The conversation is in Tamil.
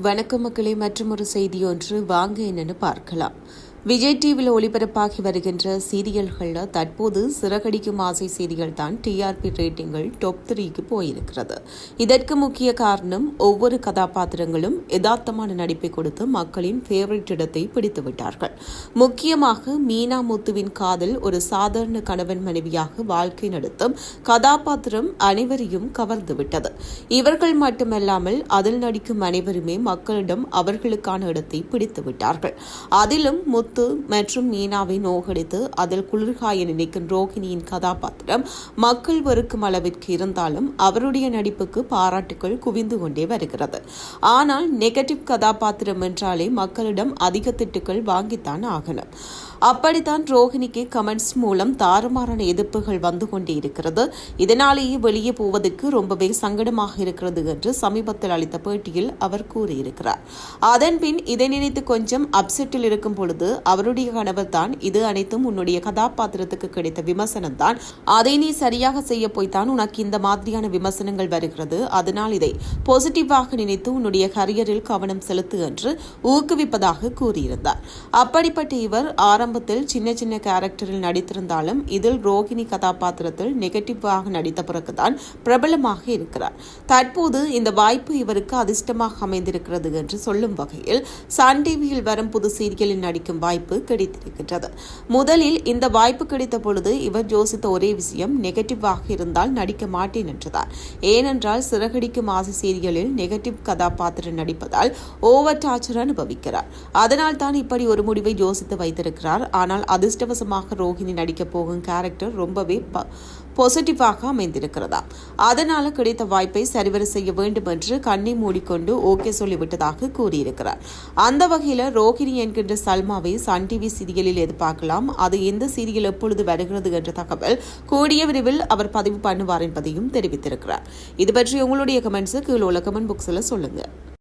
வணக்கம் மக்களே மற்றும் ஒரு செய்தி ஒன்று வாங்க என்னன்னு பார்க்கலாம். விஜய் டிவியில் ஒளிபரப்பாகி வருகின்ற சீரியல்களில் தற்போது சிறகடிக்கும் ஆசை சீரியல் தான் டிஆர்பி ரேட்டிங்கள் டாப் த்ரீக்கு போயிருக்கிறது. இதற்கு முக்கிய காரணம் ஒவ்வொரு கதாபாத்திரங்களும் யதார்த்தமான நடிப்பை கொடுத்து மக்களின் ஃபேவரட் இடத்தை பிடித்து விட்டார்கள் முக்கியமாக மீனா முத்துவின் காதல் ஒரு சாதாரண கணவன் மனைவியாக வாழ்க்கை நடத்தும் கதாபாத்திரம் அனைவரையும் கவர்ந்துவிட்டது. இவர்கள் மட்டுமல்லாமல் அதில் நடிக்கும் அனைவருமே மக்களிடம் அவர்களுக்கான இடத்தை பிடித்து விட்டார்கள் அதிலும் முத்து மற்றும் மீனாவை நோகடித்து அதில் குளிர்காய நினைக்கும் ரோகிணியின் கதாபாத்திரம் மக்கள் வெறுக்கும் அளவிற்கு இருந்தாலும் அவருடைய நடிப்புக்கு பாராட்டுகள் குவிந்து கொண்டே வருகிறது. ஆனால் நெகட்டிவ் கதாபாத்திரம் என்றாலே மக்களிடம் அதிக திட்டுகள் வாங்கித்தான் ஆகணும். அப்படித்தான் ரோஹிணிக்கு கமெண்ட்ஸ் மூலம் தாறுமாறான எதிர்ப்புகள் வந்து கொண்டே இருக்கிறது. இதனாலேயே வெளியே போவதற்கு ரொம்பவே சங்கடமாக இருக்கிறது என்று சமீபத்தில் அளித்த பேட்டியில் அவர் கூறியிருக்கிறார். அதன்பின் இதை நினைத்து கொஞ்சம் அப்செட்டில் இருக்கும் பொழுது அவருடைய கணவர் தான் இது அனைத்தும் உன்னுடைய கதாபாத்திரத்துக்கு கிடைத்த விமர்சனம் தான் அதை நீ சரியாக செய்ய போய்த்தான். உனக்கு இந்த மாதிரியான விமர்சனங்கள் வருகிறது. அதனால் இதை பாசிட்டிவாக நினைத்து உன்னுடைய கரியரில் கவனம் செலுத்து என்று ஊக்குவிப்பதாக கூறியிருந்தார். அப்படிப்பட்ட இவர் ஆரம்பத்தில் சின்ன சின்ன கேரக்டரில் நடித்திருந்தாலும் இதில் ரோகிணி கதாபாத்திரத்தில் நெகட்டிவாக நடித்த பிறகுதான் பிரபலமாக இருக்கிறார். தற்போது இந்த வாய்ப்பு இவருக்கு அதிர்ஷ்டமாக அமைந்திருக்கிறது என்று சொல்லும் வகையில் சன் டிவியில் வரும் புது சீரியலில் நடிக்கும் வாய்ப்பு கிடைத்திருக்கின்றது. முதலில் இந்த வாய்ப்பு கிடைத்த பொழுது இவர் யோசித்த ஒரே விஷயம் நெகட்டிவாக இருந்தால் நடிக்க மாட்டேன் என்றுதான். ஏனென்றால் சிறகடிக்கும் ஆசை சீரியலில் நெகட்டிவ் கதாபாத்திரம் நடிப்பதால் ஓவர் டார்ச்சர் அனுபவிக்கிறார். அதனால் தான் இப்படி ஒரு முடிவை யோசித்து வைத்திருக்கிறார். ஆனால் அதிர்ஷ்டவசமாக ரோஹிணி நடிக்கப் போகும் கேரக்டர் ரொம்பவே ப- பாசிட்டிவாக அமைந்திருக்கிறதா? அதனால கிடைத்த வாய்ப்பை சரிவர செய்ய வேண்டும் என்று கண்ணை மூடிக்கொண்டு ஓகே சொல்லிவிட்டதாக கூறியிருக்கிறார். அந்த வகையில் ரோஹிணி என்கின்ற சல்மாவை சன் டிவி சீரியலில் எதிர்பார்க்கலாம் அது எந்த சீரியல் எப்பொழுது வருகிறது என்ற தகவல் கூடிய விரைவில் அவர் பதிவு பண்ணுவார் என்பதையும் தெரிவித்திருக்கிறார். இது பற்றி உங்களுடைய கமெண்ட்ஸை கீழே உள்ள கமெண்ட் புக்ஸில் சொல்லுங்கள்